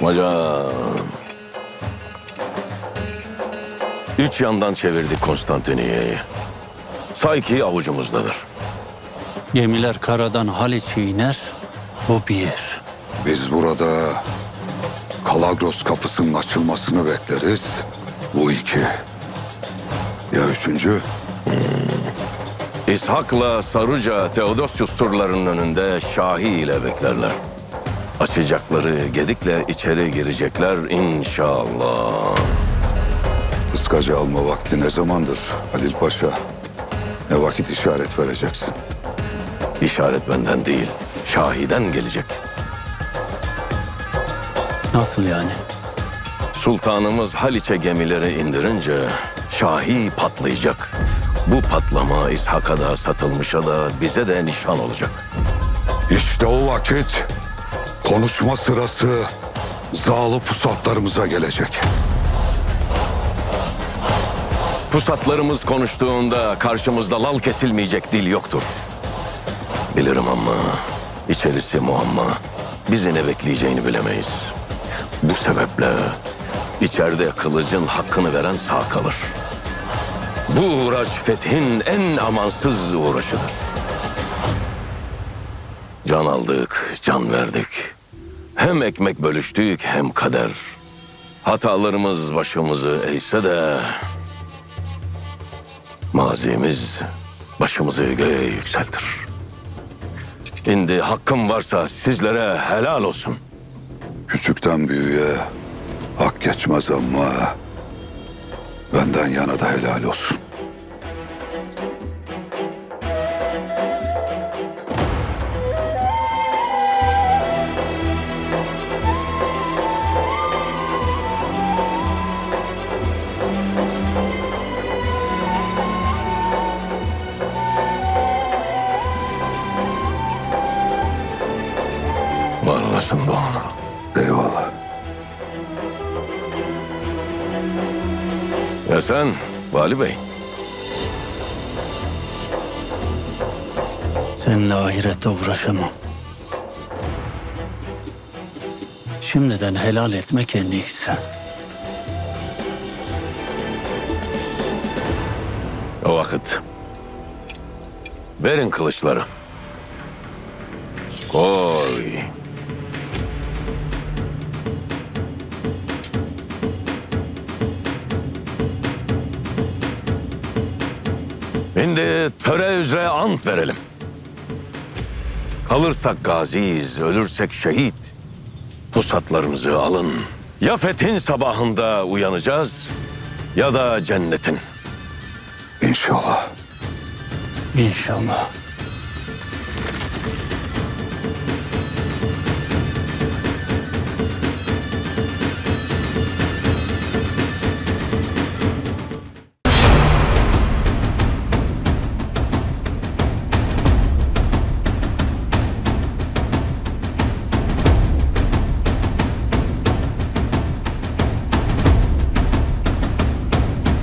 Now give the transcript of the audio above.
Atmaca. Üç yandan çevirdik Konstantiniyye'yi. Say ki avucumuzdadır. Gemiler karadan Haliç'i iner, bu bir. Biz burada Kalagros kapısının açılmasını bekleriz. Bu iki. Ya üçüncü? İshak'la Saruca Theodosius surlarının önünde Şahi ile beklerler. Açacakları gedikle içeri girecekler inşallah. Iskacı alma vakti ne zamandır Halil Paşa? Ne vakit işaret vereceksin? İşaret benden değil, Şahi'den gelecek. Nasıl yani? Sultanımız Haliç'e gemileri indirince Şahi patlayacak. Bu patlama İshak'a da satılmışa da bize de nişan olacak. İşte o vakit konuşma sırası zalı pusatlarımıza gelecek. Pusatlarımız konuştuğunda karşımızda lal kesilmeyecek dil yoktur. Bilirim ama içerisi muamma. Bizi ne bekleyeceğini bilemeyiz. Bu sebeple içeride kılıcın hakkını veren sağ kalır. Bu uğraş fethin en amansız uğraşıdır. Can aldık, can verdik. Hem ekmek bölüştük hem kader. Hatalarımız başımızı eğse de Mazimiz başımızı göğe yükseltir. Şimdi hakkım varsa sizlere helal olsun. Küçükten büyüğe hak geçmez ama benden yana da helal olsun. Olasın Doğan. Eyvallah. Ya sen Vali Bey? Seninle ahirette uğraşamam. Şimdiden helal etmek en iyisi. O vakit. Verin kılıçları. Koy. Şimdi töre üzere ant verelim. Kalırsak gaziyiz, ölürsek şehit. Pusatlarımızı alın. Ya fethin sabahında uyanacağız ya da cennetin. İnşallah. İnşallah.